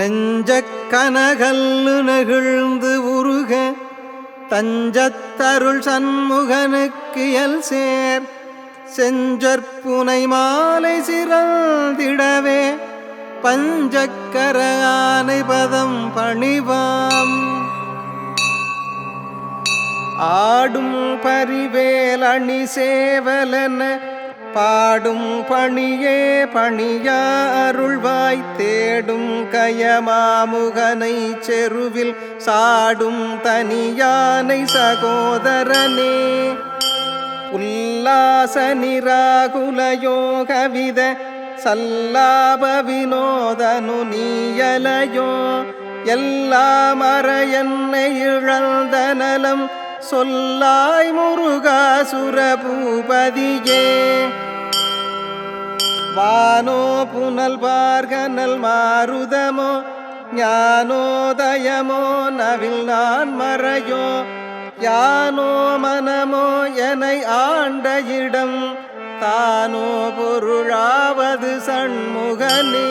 நெஞ்ச கனகல்லு நெகிழ்ந்து உருக தஞ்சத்தருள் சண்முகனுக்கு எல் சேர். செஞ்சற்புனை மாலை சிறந்திடவே பஞ்சக்கர ஆனை பதம் பணிவாம். ஆடும் பரிவேல் அணி சேவலன பாடும் பணியே பணியா அருள்வாய் தேடும் கயமாமுகனை செருவில் சாடும் தனியானை சகோதரனே. உல்லாச நிராகுலயோகவித சல்லாப வினோதனு நீயலையோ. எல்லாம் அற என்னை இழந்த நலம் சொல்லாய் முருகாசுர பூபதியே. வானோ புனல் பார்கனல் மாருதமோ ஞானோதயமோ நவில் நான் மறையோ யானோ மனமோ எனை ஆண்ட இடம் தானோ பொருளாவது சண்முகனே.